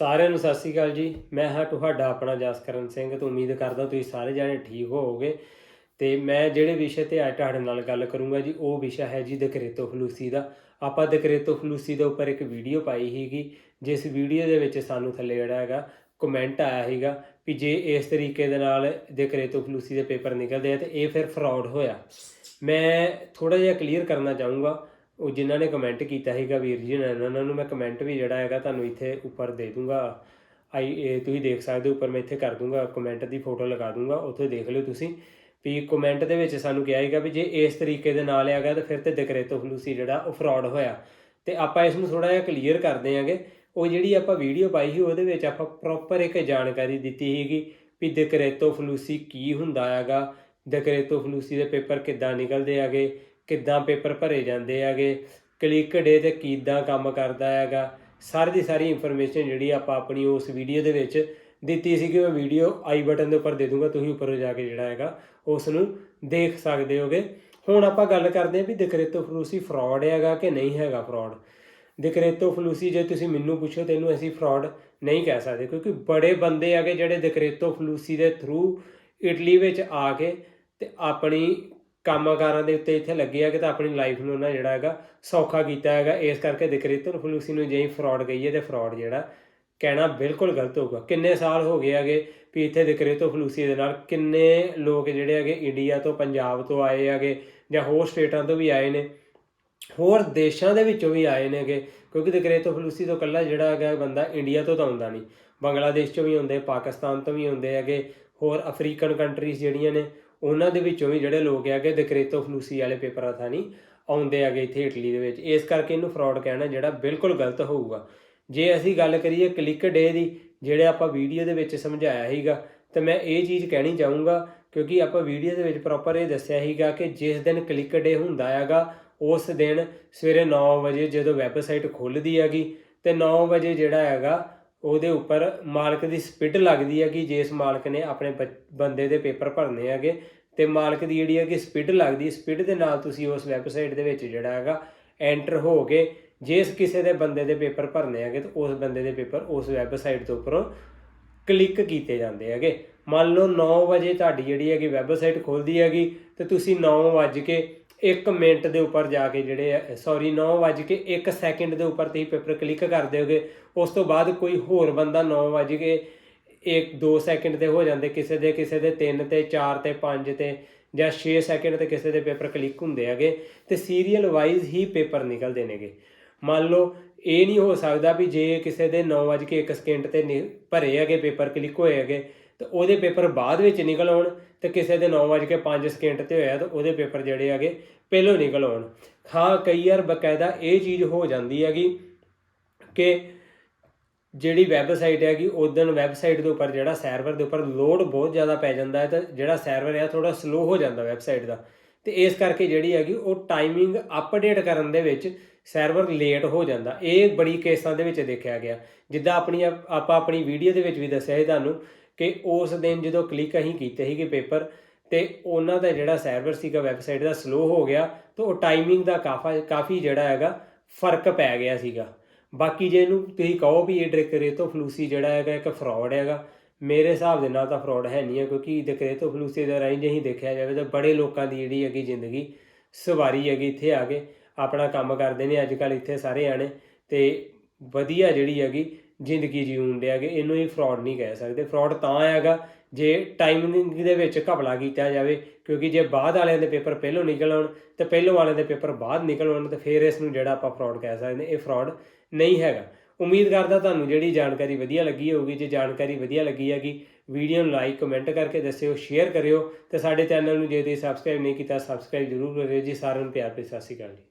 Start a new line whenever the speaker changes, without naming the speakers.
ਸਾਰਿਆਂ ਨੂੰ ਸਤਿ ਸ੍ਰੀ ਅਕਾਲ ਜੀ। ਮੈਂ ਹਾਂ ਤੁਹਾਡਾ ਆਪਣਾ ਜਸਕਰਨ ਸਿੰਘ ਤੇ ਉਮੀਦ ਕਰਦਾ ਤੁਸੀਂ ਸਾਰੇ ਜਾਣੇ ਠੀਕ ਹੋਵੋਗੇ। ਤੇ ਮੈਂ ਜਿਹੜੇ ਵਿਸ਼ੇ ਤੇ ਅੱਜ ਤੁਹਾਡੇ ਨਾਲ ਗੱਲ ਕਰੂੰਗਾ ਜੀ, ਉਹ ਵਿਸ਼ਾ ਹੈ ਜੀ ਦਕਰੇਤੋ ਫਲੂਸੀ ਦਾ। ਆਪਾਂ ਦਕਰੇਤੋ ਫਲੂਸੀ ਦੇ ਉੱਪਰ ਇੱਕ ਵੀਡੀਓ ਪਾਈ ਸੀਗੀ, ਜਿਸ ਵੀਡੀਓ ਦੇ ਵਿੱਚ ਸਾਨੂੰ ਥੱਲੇ ਜਿਹੜਾ ਹੈਗਾ ਕਮੈਂਟ ਆਇਆ ਸੀਗਾ ਵੀ ਜੇ ਇਸ ਤਰੀਕੇ ਦੇ ਨਾਲ ਦਕਰੇਤੋ ਫਲੂਸੀ ਦੇ ਪੇਪਰ ਨਿਕਲਦੇ ਆ ਤੇ ਇਹ ਫਿਰ ਫਰਾਡ ਹੋਇਆ। ਮੈਂ ਥੋੜਾ ਜਿਹਾ ਕਲੀਅਰ ਕਰਨਾ ਚਾਹੂੰਗਾ ਉਹ ਜਿਨ੍ਹਾਂ ਨੇ ਕਮੈਂਟ ਕੀਤਾ ਸੀਗਾ ਵੀਰ ਜੀ ਨੇ, ਉਹਨਾਂ ਨੂੰ ਮੈਂ ਕਮੈਂਟ ਵੀ ਜਿਹੜਾ ਹੈਗਾ ਤੁਹਾਨੂੰ ਇੱਥੇ ਉੱਪਰ ਦੇ ਦੂੰਗਾ। ਆਈ, ਇਹ ਤੁਸੀਂ ਦੇਖ ਸਕਦੇ ਹੋ, ਉੱਪਰ ਮੈਂ ਇੱਥੇ ਕਰ ਦੂੰਗਾ ਕਮੈਂਟ ਦੀ ਫੋਟੋ ਲਗਾ ਦੂੰਗਾ, ਉੱਥੇ ਦੇਖ ਲਿਓ ਤੁਸੀਂ। ਵੀ ਕਮੈਂਟ ਦੇ ਵਿੱਚ ਸਾਨੂੰ ਕਿਹਾ ਹੈਗਾ ਵੀ ਜੇ ਇਸ ਤਰੀਕੇ ਦੇ ਨਾਲ ਹੈਗਾ ਤਾਂ ਫਿਰ ਤੇ ਦਕਰੇਤੋ ਫਲੂਸੀ ਜਿਹੜਾ ਉਹ ਫਰਾਡ ਹੋਇਆ। ਤੇ ਆਪਾਂ ਇਸ ਨੂੰ ਥੋੜਾ ਜਿਹਾ ਕਲੀਅਰ ਕਰਦੇ ਆਂਗੇ ਉਹ ਜਿਹੜੀ ਆਪਾਂ ਵੀਡੀਓ ਪਾਈ ਸੀ, ਉਹਦੇ ਵਿੱਚ ਆਪਾਂ ਪ੍ਰੋਪਰ ਇੱਕ ਜਾਣਕਾਰੀ ਦਿੱਤੀ ਸੀਗੀ ਵੀ ਡਿਕਰੇਟੋ ਫਲੂਸੀ ਕੀ ਹੁੰਦਾ ਹੈਗਾ, ਦਕਰੇਤੋ ਫਲੂਸੀ ਦੇ ਪੇਪਰ ਕਿੱਦਾਂ ਨਿਕਲਦੇ ਹੈਗੇ ਕਿੱਦਾਂ ਪੇਪਰ ਭਰੇ ਜਾਂਦੇ ਹੈਗੇ, ਕਲਿੱਕ ਡੇ ਤੇ ਕਿੱਦਾਂ ਕੰਮ ਕਰਦਾ ਹੈਗਾ, ਸਾਰੀ ਦੀ ਸਾਰੀ ਇਨਫੋਰਮੇਸ਼ਨ ਜਿਹੜੀ ਆਪਾਂ ਆਪਣੀ ਉਸ ਵੀਡੀਓ ਦੇ ਵਿੱਚ ਦਿੱਤੀ ਸੀ ਕਿ ਮੈਂ ਵੀਡੀਓ ਆਈ ਬਟਨ ਦੇ ਉੱਪਰ ਦੇ ਦੂੰਗਾ, ਤੁਸੀਂ ਉੱਪਰ ਜਾ ਕੇ ਜਿਹੜਾ ਹੈਗਾ ਉਸ ਨੂੰ ਦੇਖ ਸਕਦੇ ਹੋਗੇ। ਹੁਣ ਆਪਾਂ ਗੱਲ ਕਰਦੇ ਹਾਂ ਵੀ ਡਿਕਰੇਟੋ ਫਲੂਸੀ ਫਰਾਡ ਹੈਗਾ ਕਿ ਨਹੀਂ ਹੈਗਾ ਫਰਾਡ ਡਿਕਰੇਟੋ ਫਲੂਸੀ ਜੇ ਤੁਸੀਂ ਮੈਨੂੰ ਪੁੱਛੋ, ਤੈਨੂੰ ਅਸੀਂ ਫਰਾਡ ਨਹੀਂ ਕਹਿ ਸਕਦੇ, ਕਿਉਂਕਿ ਬੜੇ ਬੰਦੇ ਹੈਗੇ ਜਿਹੜੇ ਡਿਕਰੇਟੋ ਫਲੂਸੀ ਦੇ ਥਰੂ ਇਟਲੀ ਵਿੱਚ ਆ ਕੇ ਤੇ ਆਪਣੀ ਕੰਮਕਾਰਾਂ ਦੇ ਉੱਤੇ ਇੱਥੇ ਲੱਗੇ ਆ ਕਿ ਤਾਂ ਆਪਣੀ ਲਾਈਫ ਨੂੰ ਉਹਨਾਂ ਜਿਹੜਾ ਹੈਗਾ ਸੌਖਾ ਕੀਤਾ ਹੈਗਾ। ਇਸ ਕਰਕੇ ਡਿਕਰੇਟੋ ਫਲੂਸੀ ਨੂੰ ਜੇ ਫਰਾਡ ਕਹੀਏ ਤੇ ਫਰਾਡ ਜਿਹੜਾ ਕਹਿਣਾ ਬਿਲਕੁਲ ਗਲਤ ਹੋਊਗਾ। ਕਿੰਨੇ ਸਾਲ ਹੋ ਗਏ ਹੈਗੇ ਵੀ ਇੱਥੇ ਡਿਕਰੇਟੋ ਫਲੂਸੀ ਦੇ ਨਾਲ, ਕਿੰਨੇ ਲੋਕ ਜਿਹੜੇ ਹੈਗੇ ਇੰਡੀਆ ਤੋਂ, ਪੰਜਾਬ ਤੋਂ ਆਏ ਹੈਗੇ ਜਾਂ ਹੋਰ ਸਟੇਟਾਂ ਤੋਂ ਵੀ ਆਏ ਨੇ, ਹੋਰ ਦੇਸ਼ਾਂ ਦੇ ਵਿੱਚੋਂ ਵੀ ਆਏ ਨੇਗੇ ਕਿਉਂਕਿ ਡਿਕਰੇਟੋ ਫਲੂਸੀ ਤੋਂ ਕੱਲਾ ਜਿਹੜਾ ਹੈਗਾ ਬੰਦਾ ਇੰਡੀਆ ਤੋਂ ਤਾਂ ਆਉਂਦਾ ਨਹੀਂ। ਬੰਗਲਾਦੇਸ਼ ਚੋਂ ਵੀ ਹੁੰਦੇ ਪਾਕਿਸਤਾਨ ਤੋਂ ਵੀ ਹੁੰਦੇ ਹੈਗੇ, ਹੋਰ ਅਫਰੀਕਨ ਕੰਟਰੀਜ਼ ਜਿਹੜੀਆਂ ਨੇ ਉਹਨਾਂ ਦੇ ਵਿੱਚੋਂ ਵੀ ਜਿਹੜੇ ਲੋਕ ਹੈਗੇ ਦਕਰੇਤੋ ਫਲੂਸੀ ਵਾਲੇ ਪੇਪਰਾਂ ਥਾਂ ਨਹੀਂ ਆਉਂਦੇ ਹੈਗੇ ਇੱਥੇ ਇਟਲੀ ਦੇ ਵਿੱਚ। ਇਸ ਕਰਕੇ ਇਹਨੂੰ ਫਰਾਡ ਕਹਿਣਾ ਜਿਹੜਾ ਬਿਲਕੁਲ ਗਲਤ ਹੋਊਗਾ। ਜੇ ਅਸੀਂ ਗੱਲ ਕਰੀਏ ਕਲਿੱਕ ਡੇ ਦੀ, ਜਿਹੜੇ ਆਪਾਂ ਵੀਡੀਓ ਦੇ ਵਿੱਚ ਸਮਝਾਇਆ ਸੀਗਾ, ਤੇ ਮੈਂ ਇਹ ਚੀਜ਼ ਕਹਿਣੀ ਚਾਹੂੰਗਾ, ਕਿਉਂਕਿ ਆਪਾਂ ਵੀਡੀਓ ਦੇ ਵਿੱਚ ਪ੍ਰੋਪਰ ਇਹ ਦੱਸਿਆ ਸੀਗਾ ਕਿ ਜਿਸ ਦਿਨ ਕਲਿੱਕ ਡੇ ਹੁੰਦਾ ਹੈਗਾ, ਉਸ ਦਿਨ ਸਵੇਰੇ 9 ਵਜੇ ਜਦੋਂ ਵੈਬਸਾਈਟ ਖੁੱਲਦੀ ਹੈਗੀ, ਤੇ 9 ਵਜੇ ਜਿਹੜਾ ਹੈਗਾ ਉਹਦੇ ਉੱਪਰ ਮਾਲਕ ਦੀ ਸਪਿਡ ਲੱਗਦੀ ਹੈ ਕਿ ਜਿਸ ਮਾਲਕ ਨੇ ਆਪਣੇ ਬੱਚ- ਬੰਦੇ ਦੇ ਪੇਪਰ ਭਰਨੇ ਹੈਗੇ ਤੇ ਮਾਲਕ ਦੀ ਜਿਹੜੀ ਹੈਗੀ ਸਪਿਡ ਲੱਗਦੀ ਸਪਿਡ ਦੇ ਨਾਲ ਤੁਸੀਂ ਉਸ ਵੈਬਸਾਈਟ ਦੇ ਵਿੱਚ ਜਿਹੜਾ ਹੈਗਾ ਐਂਟਰ ਹੋ ਕੇ ਜਿਸ ਕਿਸੇ ਦੇ ਬੰਦੇ ਦੇ ਪੇਪਰ ਭਰਨੇ ਹੈਗੇ ਤਾਂ ਉਸ ਬੰਦੇ ਦੇ ਪੇਪਰ ਉਸ ਵੈਬਸਾਈਟ ਤੋਂ ਉੱਪਰੋਂ ਕਲਿੱਕ ਕੀਤੇ ਜਾਂਦੇ ਹੈਗੇ। ਮੰਨ ਲਓ 9 ਵਜੇ ਤੁਹਾਡੀ ਜਿਹੜੀ ਹੈਗੀ ਵੈਬਸਾਈਟ ਖੁੱਲਦੀ ਹੈਗੀ ਤੇ ਤੁਸੀਂ 9 ਵਜੇ ਕੇ 1 ਮਿੰਟ ਦੇ ਉੱਪਰ ਜਾ ਕੇ ਜਿਹੜੇ ਸੌਰੀ 9 ਵਜੇ ਕੇ 1 ਸੈਕਿੰਡ ਦੇ ਉੱਪਰ ਤੁਸੀਂ ਪੇਪਰ ਕਲਿੱਕ ਕਰ ਦਿਓਗੇ। ਉਸ ਤੋਂ ਬਾਅਦ ਕੋਈ ਹੋਰ ਬੰਦਾ 9 ਵਜੇ ਕੇ 1 2 ਸੈਕਿੰਡ ਤੇ ਹੋ ਜਾਂਦੇ। ਕਿਸੇ ਦੇ ਕਿਸੇ ਦੇ 3 ਤੇ 4 ਤੇ 5 ਤੇ ਜਾਂ 6 ਸੈਕਿੰਡ ਤੇ ਕਿਸੇ ਦੇ ਪੇਪਰ ਕਲਿੱਕ ਹੁੰਦੇ ਹੈਗੇ। ਤੇ ਸੀਰੀਅਲ ਵਾਈਜ਼ ਹੀ ਪੇਪਰ ਨਿਕਲਦੇ ਨੇਗੇ। ਮੰਨ ਲਓ, ਇਹ ਨਹੀਂ ਹੋ ਸਕਦਾ ਵੀ ਜੇ ਕਿਸੇ ਦੇ 9 ਵਜੇ ਕੇ 1 ਸਕਿੰਟ ਤੇ ਨਿ- ਭਰੇ ਹੈਗੇ ਪੇਪਰ ਕਲਿੱਕ ਹੋਏ ਹੈਗੇ ਤੇ ਉਹਦੇ ਪੇਪਰ ਬਾਅਦ ਵਿੱਚ ਨਿਕਲ ਆਉਣ ਤੇ ਕਿਸੇ ਦੇ 9 ਵਜੇ ਕੇ 5 ਸਕਿੰਟ ਤੇ ਹੋਇਆ ਤਾਂ ਉਹਦੇ ਪੇਪਰ ਜਿਹੜੇ ਹੈਗੇ ਪਹਿਲੋਂ ਨਿਕਲ ਆਉਣ। ਹਾਂ, ਕਈ ਵਾਰ ਬਕਾਇਦਾ ਇਹ ਚੀਜ਼ ਹੋ ਜਾਂਦੀ ਹੈਗੀ ਕਿ ਜਿਹੜੀ ਵੈਬਸਾਈਟ ਹੈਗੀ ਉਦੋਂ ਵੈਬਸਾਈਟ ਦੇ ਉੱਪਰ ਜਿਹੜਾ ਸਰਵਰ ਦੇ ਉੱਪਰ ਲੋਡ ਬਹੁਤ ਜ਼ਿਆਦਾ ਪੈ ਜਾਂਦਾ ਹੈ ਤਾਂ ਜਿਹੜਾ ਸਰਵਰ ਹੈ ਥੋੜਾ ਸਲੋ ਹੋ ਜਾਂਦਾ ਵੈਬਸਾਈਟ ਦਾ। ਤੇ ਇਸ ਕਰਕੇ ਜਿਹੜੀ ਹੈਗੀ, ਉਹ ਟਾਈਮਿੰਗ ਅਪਡੇਟ ਕਰਨ ਦੇ ਵਿੱਚ ਸਰਵਰ ਲੇਟ ਹੋ ਜਾਂਦਾ। ਇਹ ਬੜੀ ਕੇਸਾਂ ਦੇ ਵਿੱਚ ਦੇਖਿਆ ਗਿਆ। ਜਿੱਦਾਂ ਆਪਣੀ, ਆਪਾਂ ਆਪਣੀ ਵੀਡੀਓ ਦੇ ਵਿੱਚ ਵੀ ਦੱਸਿਆ ਸੀ ਤੁਹਾਨੂੰ ਕਿ ਉਸ ਦਿਨ ਜਦੋਂ ਕਲਿੱਕ ਅਸੀਂ ਕੀਤੇ ਸੀਗੇ ਪੇਪਰ ਤੇ ਉਹਨਾਂ ਦਾ ਜਿਹੜਾ ਸਰਵਰ ਸੀਗਾ ਵੈਬਸਾਈਟ ਦਾ ਸਲੋ ਹੋ ਗਿਆ, ਤਾਂ ਉਹ ਟਾਈਮਿੰਗ ਦਾ ਕਾਫਾ, ਕਾਫੀ ਜਿਹੜਾ ਹੈਗਾ ਫ਼ਰਕ ਪੈ ਗਿਆ ਸੀਗਾ। ਬਾਕੀ ਜੇ ਇਹਨੂੰ ਤੁਸੀਂ ਕਹੋ ਵੀ ਇਹ ਡਿਕਰੇਟੋ ਫਲੂਸੀ ਜਿਹੜਾ ਹੈਗਾ ਇੱਕ ਫਰਾਡ ਹੈਗਾ, ਮੇਰੇ ਹਿਸਾਬ ਦੇ ਨਾਲ ਤਾਂ ਫਰਾਡ ਹੈ ਨਹੀਂ ਹੈ, ਕਿਉਂਕਿ ਡਿਕਰੇਟੋ ਫਲੂਸੀ ਦਾ ਰਾਹੀਂ ਜੇ ਅਸੀਂ ਦੇਖਿਆ ਜਾਵੇ ਤਾਂ ਬੜੇ ਲੋਕਾਂ ਦੀ ਜਿਹੜੀ ਹੈਗੀ ਜ਼ਿੰਦਗੀ ਸਵਾਰੀ ਹੈਗੀ ਇੱਥੇ ਆ ਕੇ ਆਪਣਾ ਕੰਮ ਕਰਦੇ ਨੇ ਅੱਜ ਕੱਲ ਇੱਥੇ ਸਾਰੇ ਆਣੇ ਤੇ ਵਧੀਆ ਜਿਹੜੀ ਹੈਗੀ ਜ਼ਿੰਦਗੀ ਜਿਉਣ ਦੇ ਹੈਗੇ ਇਹਨੂੰ ਹੀ ਫਰਾਡ ਨਹੀਂ ਕਹਿ ਸਕਦੇ। ਫਰਾਡ ਤਾਂ ਹੈਗਾ ਜੇ ਟਾਈਮਿੰਗ ਦੇ ਵਿੱਚ ਘਪਲਾ ਕੀਤਾ ਜਾਵੇ, ਕਿਉਂਕਿ ਜੇ ਬਾਅਦ ਵਾਲਿਆਂ ਦੇ ਪੇਪਰ ਪਹਿਲੋਂ ਨਿਕਲ ਆਉਣ ਤੇ ਪਹਿਲੋਂ ਵਾਲਿਆਂ ਦੇ ਪੇਪਰ ਬਾਅਦ ਨਿਕਲ ਆਉਣ ਤੇ ਫਿਰ ਇਸ ਨੂੰ ਜਿਹੜਾ ਆਪਾਂ ਫਰਾਡ ਕਹਿ ਸਕਦੇ ਇਹ ਫਰਾਡ ਨਹੀਂ ਹੈਗਾ। ਉਮੀਦ ਕਰਦਾ ਤੁਹਾਨੂੰ ਜਿਹੜੀ ਜਾਣਕਾਰੀ ਵਧੀਆ ਲੱਗੀ ਹੋਊਗੀ। ਜੇ ਜਾਣਕਾਰੀ ਵਧੀਆ ਲੱਗੀ ਹੈਗੀ, ਵੀਡੀਓ ਨੂੰ ਲਾਈਕ ਕਮੈਂਟ ਕਰਕੇ ਦੱਸਿਓ ਸ਼ੇਅਰ ਕਰਿਓ ਤੇ ਸਾਡੇ ਚੈਨਲ ਨੂੰ ਜੇ ਤੁਸੀਂ ਸਬਸਕ੍ਰਾਈਬ ਨਹੀਂ ਕੀਤਾ ਸਬਸਕ੍ਰਾਈਬ ਜ਼ਰੂਰ ਕਰਿਓ ਜੀ। ਸਾਰਿਆਂ ਨੂੰ ਪਿਆਰ ਭਰੀ ਸਤਿ ਸ਼੍ਰੀ ਅਕਾਲ ਜੀ।